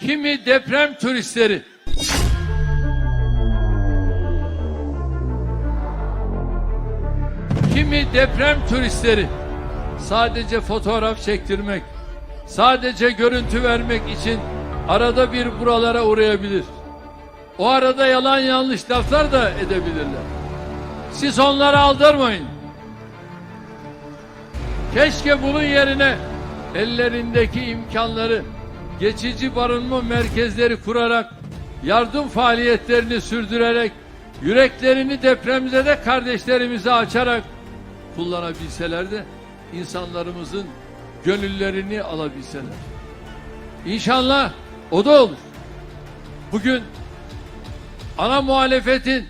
kimi deprem turistleri kimi deprem turistleri sadece fotoğraf çektirmek, sadece görüntü vermek için arada bir buralara uğrayabilir. O arada yalan yanlış laflar da edebilirler. Siz onları aldırmayın. Keşke bunun yerine ellerindeki imkanları geçici barınma merkezleri kurarak yardım faaliyetlerini sürdürerek yüreklerini depremzede kardeşlerimize açarak kullanabilseler de insanlarımızın gönüllerini alabilseler. İnşallah o da olur. Bugün ana muhalefetin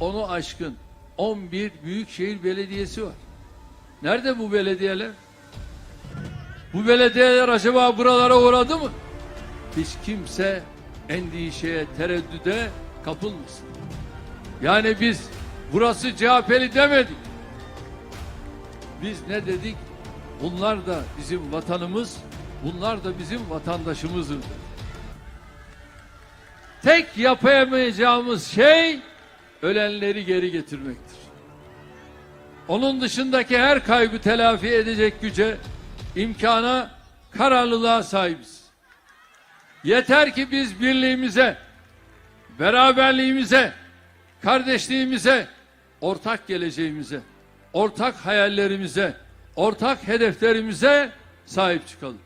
onu aşkın 11 büyükşehir belediyesi var. Nerede bu belediyeler? Bu belediyeler acaba buralara uğradı mı? Hiç kimse endişeye, tereddüde kapılmasın. Yani biz burası CHP'li demedik. Biz ne dedik? Bunlar da bizim vatanımız, bunlar da bizim vatandaşımızdır. Tek yapamayacağımız şey ölenleri geri getirmektir. Onun dışındaki her kaybı telafi edecek güce, imkana, kararlılığa sahibiz. Yeter ki biz birliğimize, beraberliğimize, kardeşliğimize, ortak geleceğimize, ortak hayallerimize, ortak hedeflerimize sahip çıkalım.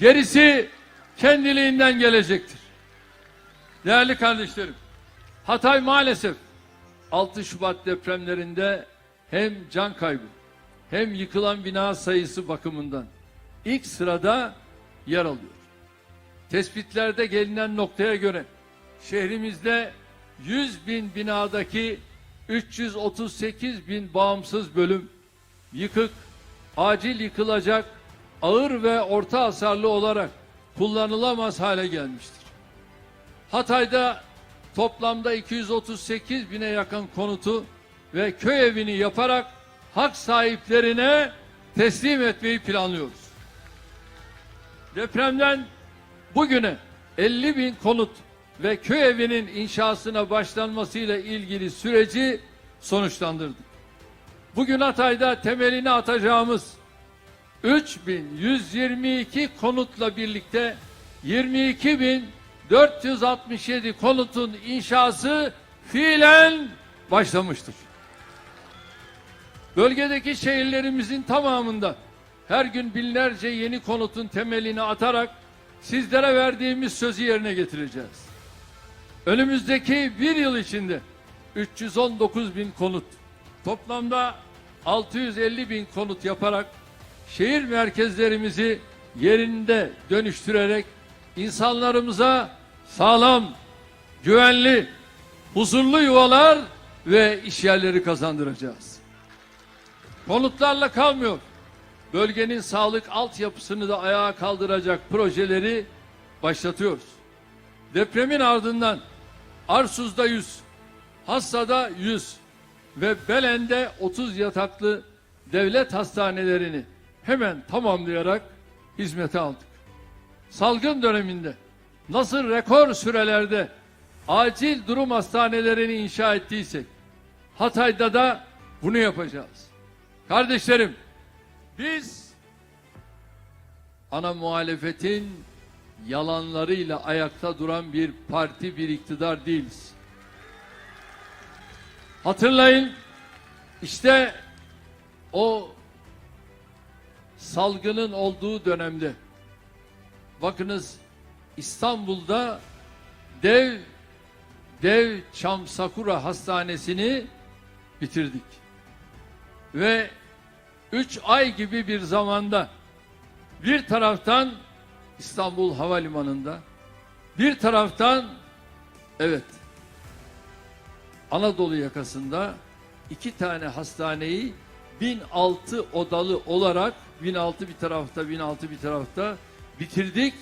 Gerisi kendiliğinden gelecektir. Değerli kardeşlerim, Hatay maalesef 6 Şubat depremlerinde hem can kaybı hem yıkılan bina sayısı bakımından ilk sırada yer alıyor. Tespitlerde gelinen noktaya göre şehrimizde 100 bin binadaki 338 bin bağımsız bölüm yıkık, acil yıkılacak, ağır ve orta hasarlı olarak kullanılamaz hale gelmiştir. Hatay'da toplamda 238 bine yakın konutu ve köy evini yaparak hak sahiplerine teslim etmeyi planlıyoruz. Depremden bugüne 50 bin konut ve köy evinin inşasına başlanmasıyla ilgili süreci sonuçlandırdık. Bugün Hatay'da temelini atacağımız 3122 konutla birlikte 22.467 konutun inşası fiilen başlamıştır. Bölgedeki şehirlerimizin tamamında her gün binlerce yeni konutun temelini atarak sizlere verdiğimiz sözü yerine getireceğiz. Önümüzdeki bir yıl içinde 319 bin konut, toplamda 650 bin konut yaparak şehir merkezlerimizi yerinde dönüştürerek insanlarımıza sağlam, güvenli, huzurlu yuvalar ve iş yerleri kazandıracağız. Konutlarla kalmıyor. Bölgenin sağlık altyapısını da ayağa kaldıracak projeleri başlatıyoruz. Depremin ardından Arsuz'da 100, Hassa'da 100 ve Belen'de 30 yataklı devlet hastanelerini hemen tamamlayarak hizmete aldık. Salgın döneminde nasıl rekor sürelerde acil durum hastanelerini inşa ettiysek Hatay'da da bunu yapacağız. Kardeşlerim biz ana muhalefetin yalanlarıyla ayakta duran bir parti, bir iktidar değiliz. Hatırlayın işte o salgının olduğu dönemde bakınız İstanbul'da dev dev Çam Sakura Hastanesi'ni bitirdik. Ve üç ay gibi bir zamanda bir taraftan İstanbul Havalimanı'nda bir taraftan evet Anadolu yakasında iki tane hastaneyi 1006 odalı olarak 1006 bir tarafta 1006 bir tarafta bitirdik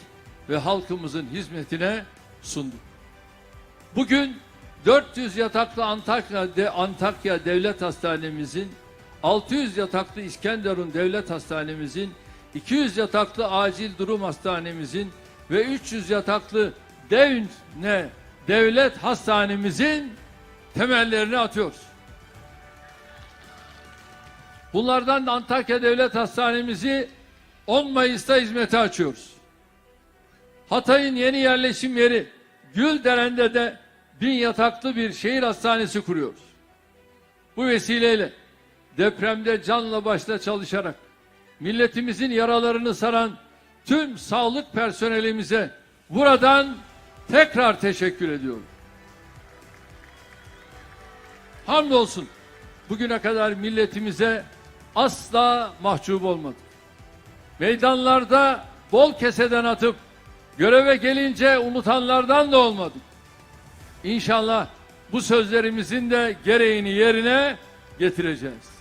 ve halkımızın hizmetine sunduk. Bugün 400 yataklı Antakya, Antakya Devlet Hastanemizin 600 yataklı İskenderun Devlet Hastanemizin 200 yataklı acil durum hastanemizin ve 300 yataklı devne devlet hastanemizin temellerini atıyoruz. Bunlardan da Antakya Devlet Hastanemizi 10 Mayıs'ta hizmete açıyoruz. Hatay'ın yeni yerleşim yeri Gülderen'de de bin yataklı bir şehir hastanesi kuruyoruz. Bu vesileyle depremde canla başla çalışarak milletimizin yaralarını saran tüm sağlık personelimize buradan tekrar teşekkür ediyorum. Hamdolsun bugüne kadar milletimize asla mahcup olmadık. Meydanlarda bol keseden atıp göreve gelince unutanlardan da olmadık. İnşallah bu sözlerimizin de gereğini yerine getireceğiz.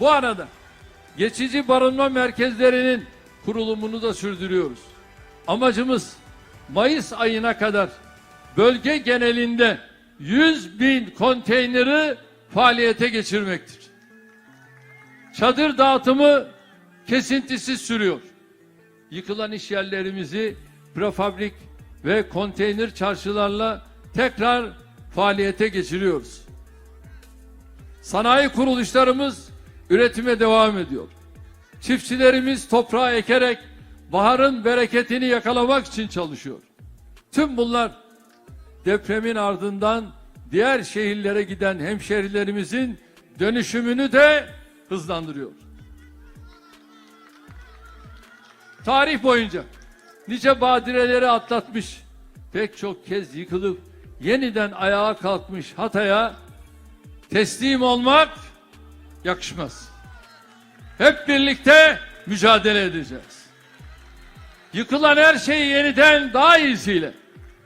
Bu arada geçici barınma merkezlerinin kurulumunu da sürdürüyoruz. Amacımız Mayıs ayına kadar bölge genelinde 100 bin konteyneri faaliyete geçirmektir. Çadır dağıtımı kesintisiz sürüyor. Yıkılan iş yerlerimizi prefabrik ve konteyner çarşılarla tekrar faaliyete geçiriyoruz. Sanayi kuruluşlarımız üretime devam ediyor. Çiftçilerimiz toprağa ekerek baharın bereketini yakalamak için çalışıyor. Tüm bunlar depremin ardından diğer şehirlere giden hemşehrilerimizin dönüşümünü de hızlandırıyor. Tarih boyunca nice badireleri atlatmış, pek çok kez yıkılıp yeniden ayağa kalkmış Hatay'a teslim olmak yakışmaz. Hep birlikte mücadele edeceğiz. Yıkılan her şeyi yeniden daha iyisiyle,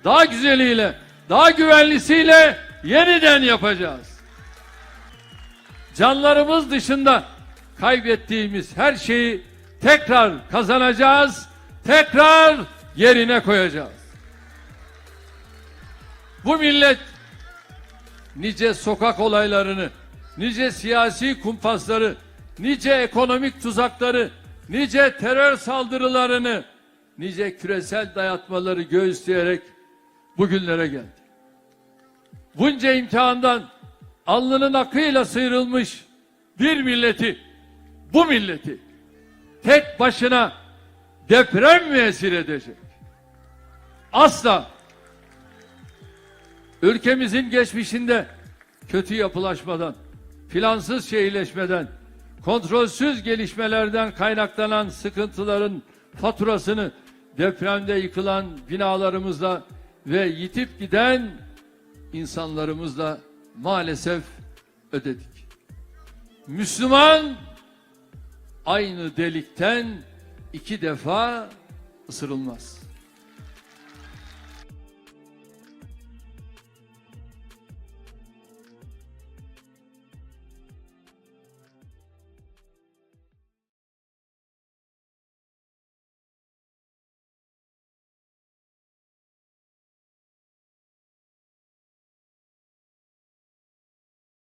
daha güzeliyle, daha güvenlisiyle yeniden yapacağız. Canlarımız dışında kaybettiğimiz her şeyi tekrar kazanacağız, tekrar yerine koyacağız. Bu millet nice sokak olaylarını, nice siyasi kumpasları, nice ekonomik tuzakları, nice terör saldırılarını, nice küresel dayatmaları göğüsleyerek bugünlere geldi. Bunca imtihandan alnının akıyla sıyrılmış bir milleti, bu milleti tek başına deprem mi esir edecek? Asla. Ülkemizin geçmişinde kötü yapılaşmadan, plansız şehirleşmeden, kontrolsüz gelişmelerden kaynaklanan sıkıntıların faturasını depremde yıkılan binalarımızla ve yitip giden insanlarımızla maalesef ödedik. Müslüman aynı delikten iki defa ısırılmaz.